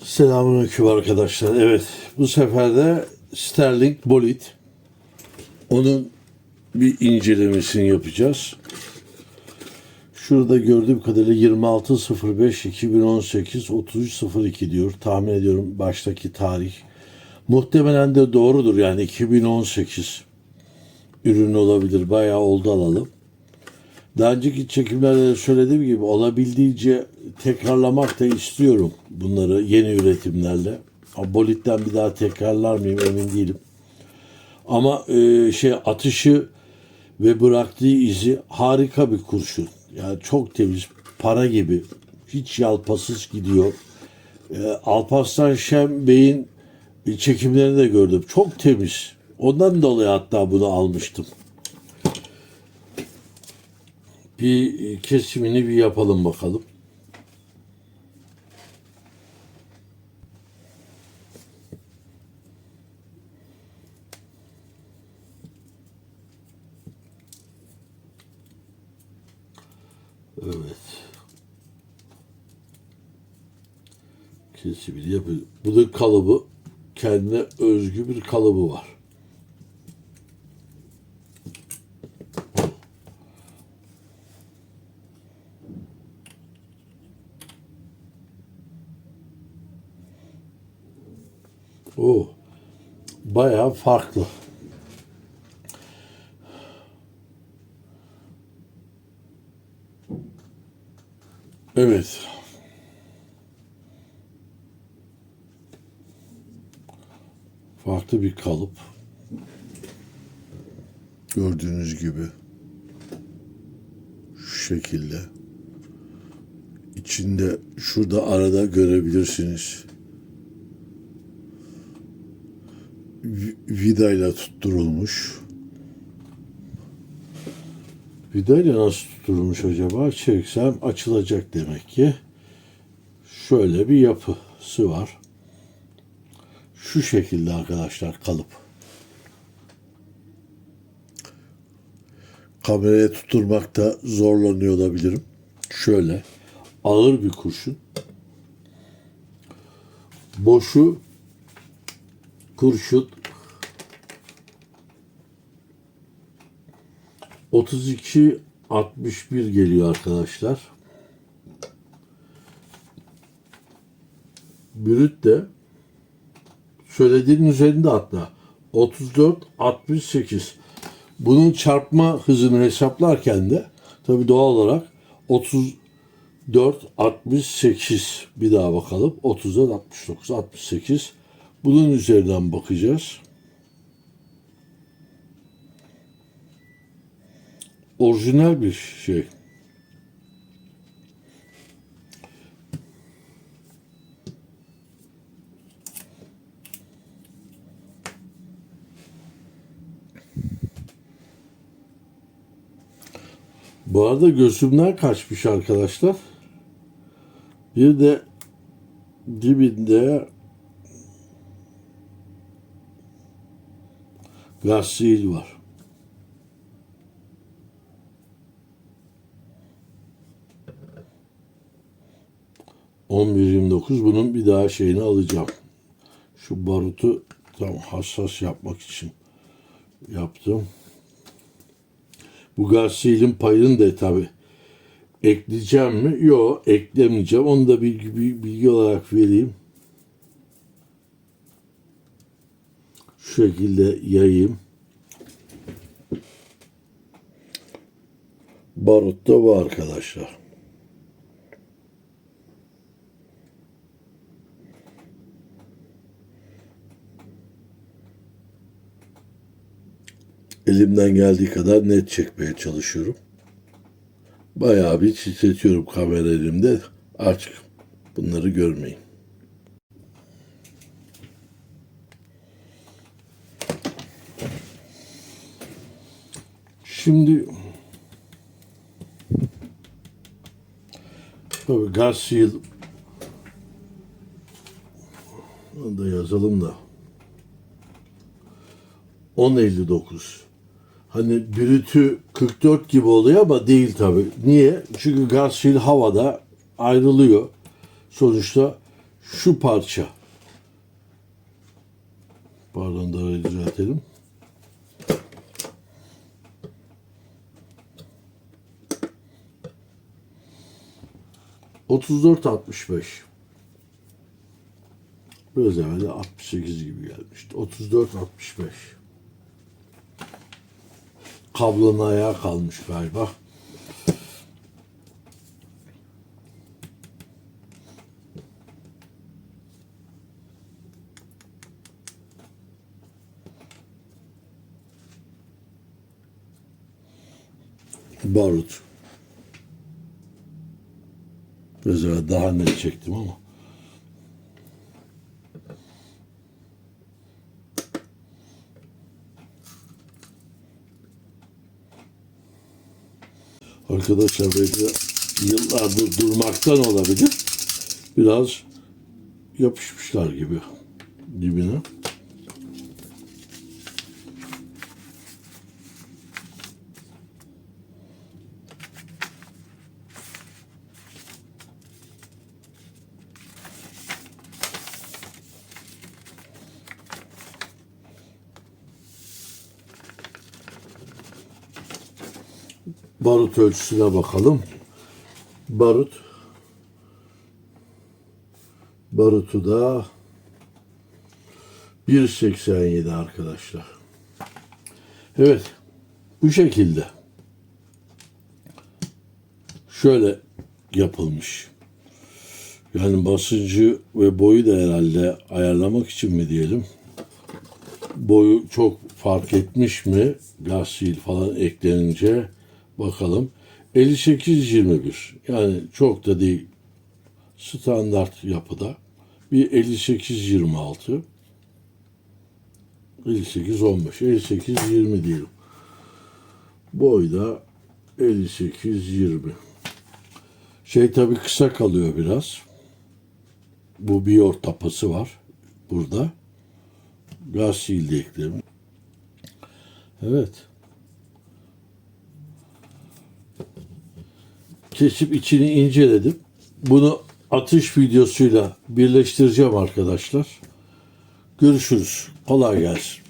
Selamünaleyküm arkadaşlar. Evet, bu sefer de Sterling Bolit. Onun bir incelemesini yapacağız. Şurada gördüğüm kadarıyla 26.05 2018 33.02 diyor. Tahmin ediyorum baştaki tarih. Muhtemelen de doğrudur yani 2018 ürün olabilir. Bayağı oldu alalım. Daha önceki çekimlerde de söylediğim gibi olabildiğince tekrarlamak da istiyorum bunları yeni üretimlerle. Bolit'ten bir daha tekrarlar mıyım emin değilim. Ama e, şey atışı ve bıraktığı izi harika bir kurşun. Yani çok temiz, para gibi. Hiç yalpasız gidiyor. E, Alparslan Şen Bey'in çekimlerini de gördüm. Çok temiz. Ondan dolayı hatta bunu almıştım. Bir kesimini bir yapalım bakalım. Evet. Kesimini yapıyor. Bunun kalıbı kendine özgü bir kalıbı var. O bayağı farklı. Evet. Farklı bir kalıp. Gördüğünüz gibi şu şekilde. İçinde şurada arada görebilirsiniz. Vidayla tutturulmuş. Vidayla nasıl tutturulmuş acaba? Çeksem açılacak demek ki. Şöyle bir yapısı var. Şu şekilde arkadaşlar kalıp. Kameraya tutturmakta zorlanıyor olabilirim. Şöyle ağır bir kurşun. Boşu kurşun 32 61 geliyor arkadaşlar. Brüt de söylediğin üzerinde hatta 34 68. Bunun çarpma hızını hesaplarken de tabii doğal olarak 34 68 bir daha bakalım. 34 69 68. Bunun üzerinden bakacağız. Orijinal bir şey. Bu arada gözümden kaçmış arkadaşlar. Bir de dibinde Gassil var. On bir yirmi dokuz bunun bir daha şeyini alacağım. Şu barutu tam hassas yapmak için yaptım. Bu Garcil'in payını da tabi ekleyeceğim mi? Yok eklemeyeceğim. Onu da bilgi, bilgi olarak vereyim. Şu şekilde yayayım. Barut da bu arkadaşlar. Elimden geldiği kadar net çekmeye çalışıyorum. Bayağı bir titretiyorum kamera elimde. Artık bunları görmeyin. Şimdi tabii Garcia onu da yazalım da 10.59 Hani brütü 44 gibi oluyor ama değil tabi. Niye? Çünkü gaz fil havada ayrılıyor. Sonuçta şu parça pardon darayı düzeltelim. Otuz dört altmış beş. Biraz evvel de 68 gibi gelmişti. 34 65. Kablonun ayağı kalmış galiba. Barut. Evvel daha net çektim ama. Arkadaşlar de yıllardır durmaktan olabilir. Biraz yapışmışlar gibi dibine. Barut ölçüsüne bakalım. Barut barutu da 1.87 arkadaşlar. Evet. Bu şekilde. Şöyle yapılmış. Yani basıncı ve boyu da herhalde ayarlamak için mi diyelim. Boyu çok fark etmiş mi? Gazsil falan eklenince bakalım. 58-21 yani çok da değil standart yapıda bir 58-26 58-15 58-20 diyelim. Boy da 58-20 şey tabi kısa kalıyor biraz. Bu biyor tapası var burada. Gaz sildi eklerim. Evet. Kesip içini inceledim. Bunu atış videosuyla birleştireceğim arkadaşlar. Görüşürüz. Kolay gelsin.